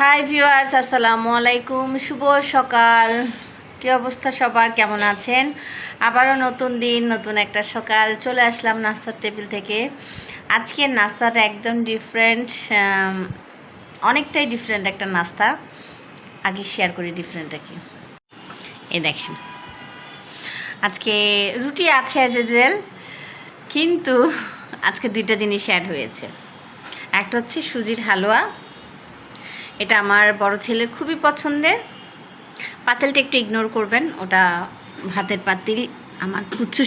Hi viewers, আসসালামু আলাইকুম। শুভ সকাল। কি অবস্থা সবার? কেমন আছেন? আবারও নতুন দিন, নতুন একটা সকাল। চলে আসলাম নাস্তার টেবিল থেকে। আজকের নাস্তাটা একদম ডিফারেন্ট অনেকটাই ডিফারেন্ট একটা নাস্তা। আগে শেয়ার করি ডিফারেন্টটা কি। এই দেখেন। আজকে রুটি আছে অ্যাজ কিন্তু আজকে দুইটা জিনিস অ্যাড হয়েছে। একটা হচ্ছে সুজির হালুয়া এটা আমার বড় ছেলের খুবই পছন্দের। পাতিলটা একটু ইগনোর করবেন, ওটা ভাতের পাতিল। আমার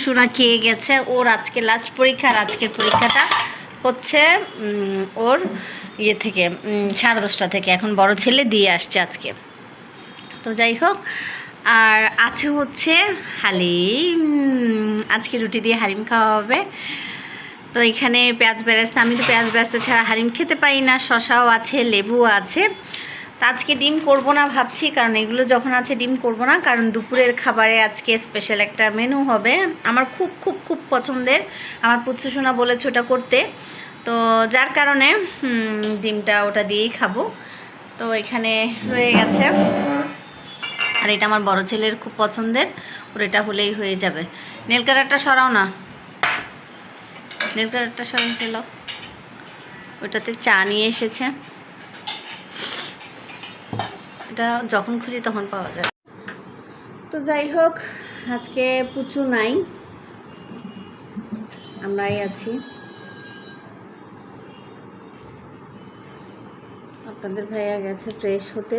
সোনা খেয়ে গেছে, ওর আজকে লাস্ট পরীক্ষা আর আজকের পরীক্ষাটা হচ্ছে ওর ইয়ে থেকে সাড়ে দশটা থেকে। এখন বড় ছেলে দিয়ে আসছে আজকে। তো যাই হোক, আর আছে হচ্ছে হালিম। আজকে রুটি দিয়ে হালিম খাওয়া হবে। তো এখানে পেঁয়াজ বেরেস্তা, আমি তো পেঁয়াজ বেরেস্তা ছাড়া হারিম খেতে পারি না, শশাও আছে লেবু আছে। তা আজকে ডিম করব না ভাবছি, কারণ এগুলো যখন আছে ডিম করব না, কারণ দুপুরের খাবারে আজকে স্পেশাল একটা মেনু হবে, আমার খুব খুব খুব পছন্দের। আমার পুত্র সোনা বলেছে ওটা করতে। তো যার কারণে ডিমটা ওটা দিয়েই খাব। তো এখানে রয়ে গেছে। আর এটা আমার বড় ছেলের খুব পছন্দের, ওর এটা হলেই হয়ে যাবে। নেল কাটারটা সরাও না। নেল কাটারটা সরাই ফেল ওটাতে চা নিয়ে এসেছে। এটা যখন খুঁজি তখন পাওয়া যায়। তো যাই হোক, আজকে পুচু নাই। আমরাই আছি। আপনাদের ভাইয়া গেছে ফ্রেশ হতে।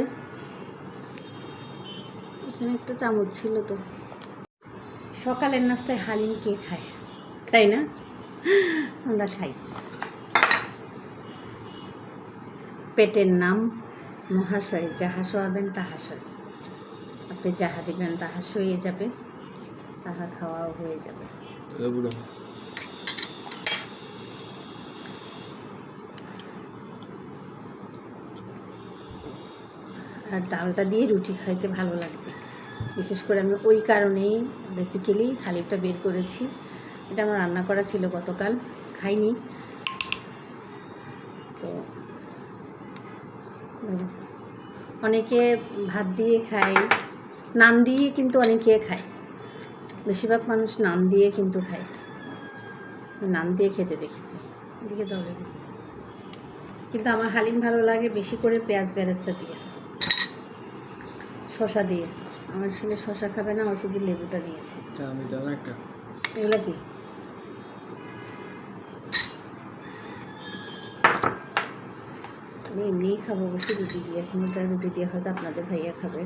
এখানে একটা চামচ ছিল তো। সকালের নাস্তায় হালিম কে খায়। তাই না? আমরা খাই। পেটের নাম মহাশয় যাহা শোয়াবেন তাহা সয় আপনি যাহা দিবেন তাহা সয়ে যাবে তাহা খাওয়াও হয়ে যাবে। আর ডালটা দিয়ে রুটি খাইতে ভালো লাগবে। বিশেষ করে আমি ওই কারণেই বেসিক্যালি হালিমটা বের করেছি। এটা আমার রান্না করা ছিল গতকাল খাইনি। তো অনেকে ভাত দিয়ে খায় নান দিয়ে কিন্তু অনেকে খায়। বেশিরভাগ মানুষ নান দিয়ে কিন্তু খায়। নান দিয়ে খেতে দেখেছি। এদিকে দাও লেবু। কিন্তু আমার হালিম ভালো লাগে বেশি করে পেঁয়াজ বেরেস্তা দিয়ে। শশা দিয়ে। আমার ছেলে শশা খাবে না ওষুধের লেবুটা নিয়েছে। আমি এগুলো কি? আমি এমনিই খাব অবশ্যই রুটি দিয়ে। এখন রুটি দিয়ে হয়তো আপনাদের ভাইয়া খাবে।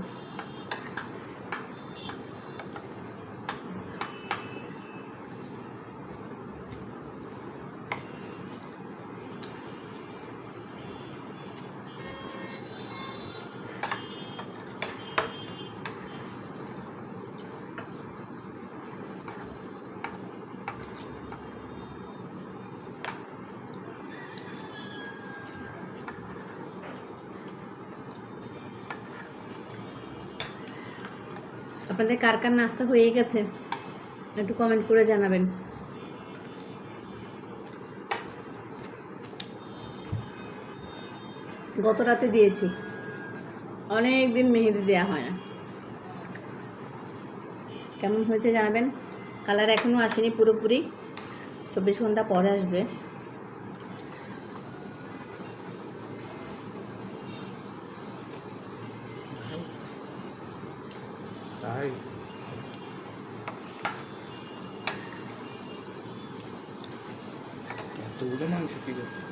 আপনাদের কার কার নাস্তা হয়ে গেছে, একটু কমেন্ট করে জানাবেন। গত রাতে দিয়েছি। অনেক দিন মেহেদি দেওয়া হয় না। কেমন হয়েছে জানাবেন? কালার এখনও আসেনি পুরোপুরি। চব্বিশ ঘণ্টা পরে আসবে। তাই এতগুলো মাংস কি করতে